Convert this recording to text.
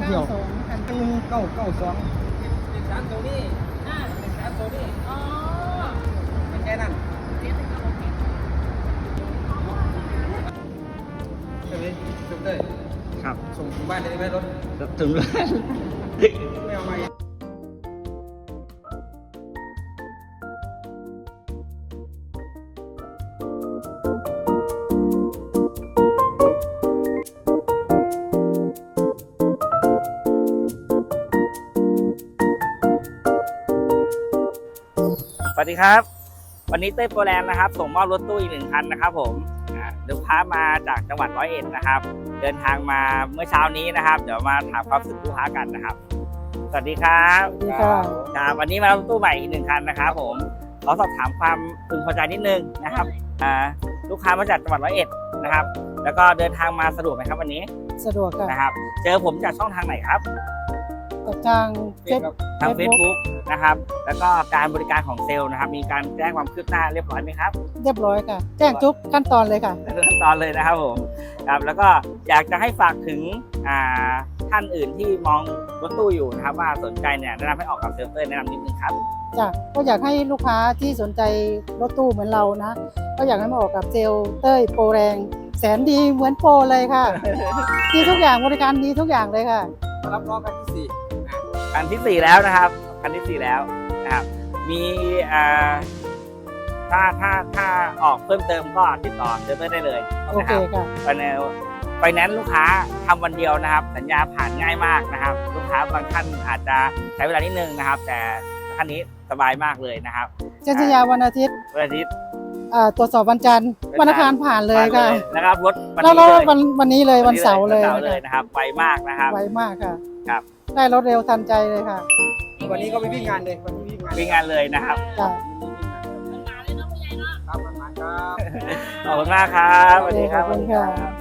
หนึ่งเก้าเก้าสองเป็นสามตัวนี้อ่าเป็นสามตัวนี้อ๋อเป็นแค่นั้นเจ็ดสิบเก้าโอเคใช่ไหมจุดเลยครับ ส่งถึงบ้านได้ไหมรถ ถึงแล้วไม่เอามา วัสดีครับ วันนี้เต้ยโปรแลนด์นะครับ ส่งมอบรถตู้อีกหนึ่งคันนะครับ ผมอ่าลูกค้ามาจากจังหวัดร้อยเอ็ดนะครับ เดินทางมาเมื่อเช้านี้นะครับ เดี๋ยวมาถามความรู้สึกลูกค้ากันนะครับ สวัสดีครับสวัสดีค่ะครับวันนี้มารับรถตู้ใหม่อีกหนึ่งคันนะครับ ผมขอสอบถามความพึงพอใจนิดนึงนะครับอ่าลูกค้ามาจากจังหวัดร้อยเอ็ดนะครับ แล้วก็เดินทางมาสะดวกไหมครับวันนี้ สะดวกค่ะนะครับ เจอผมจากช่องทางไหนครับ กับทางเฟซทาง Facebook Facebook นะครับ แล้วก็การบริการของเซลล์นะครับ มีการแจ้งความคืบหน้าเรียบร้อยไหมครับ เรียบร้อยค่ะ แจ้งทุกขั้นตอนเลยค่ะขั้นตอนเลยนะครับผมครับแล้วก็อยากจะให้ฝากถึงอ่าท่านอื่นที่มองรถตู้อยู่นะครับ ว่าสนใจเนี่ยแนะนำให้ออกกับเซลเตอร์แนะนำนิดนึงครับจ้ะก็อยากให้ลูกค้าที่สนใจรถตู้เหมือนเรานะ ก็อยากให้มาออกกับเซลลเต้ยโปรแรง แสนดีเหมือนโปรเลยค่ะดีทุกอย่างบริการดีทุกอย่างเลยค่ะมารับน้องกันที่สี่ คันที่สี่แล้วนะครับคันที่สี่แล้วนะครับ มีอ่าถ้าถ้าถ้าออกเพิ่มเติมก็ติดต่อเซลเตอร์ได้เลยโอนะเคครับค่ะไฟแนนซ์ไฟแนนซ์ลูกค้าทำวันเดียวนะครับ สัญญาผ่านง่ายมากนะครับ ลูกค้าบางท่านอาจจะใช้เวลานิดนึงนะครับ แต่คันนี้สบายมากเลยนะครับเจนสยาวันอาทิตย์วันอาทิตย์อ่าตรวจสอบวันจันทร์วันจันทร์วันอังคารผ่านเลยค่ะผ่านนะครับรถวันแล้วนี้แล้วเลยวันวันนี้เลยวันเสาร์เลยวันเสาร์เลยนะครับไวมากนะครับ ไวมากค่ะ ครับ ได้รถเร็วทันใจเลยค่ะวันนี้ก็ไปวิ่งงานเลยวันนี้วิ่งงานวิ่งงานเลยนะครับจ้ะทำงานเลยเนาะผู้ใหญ่เนาะครับประมาณครับขอบคุณมากครับสวัสดีครับ ขอบคุณค่ะ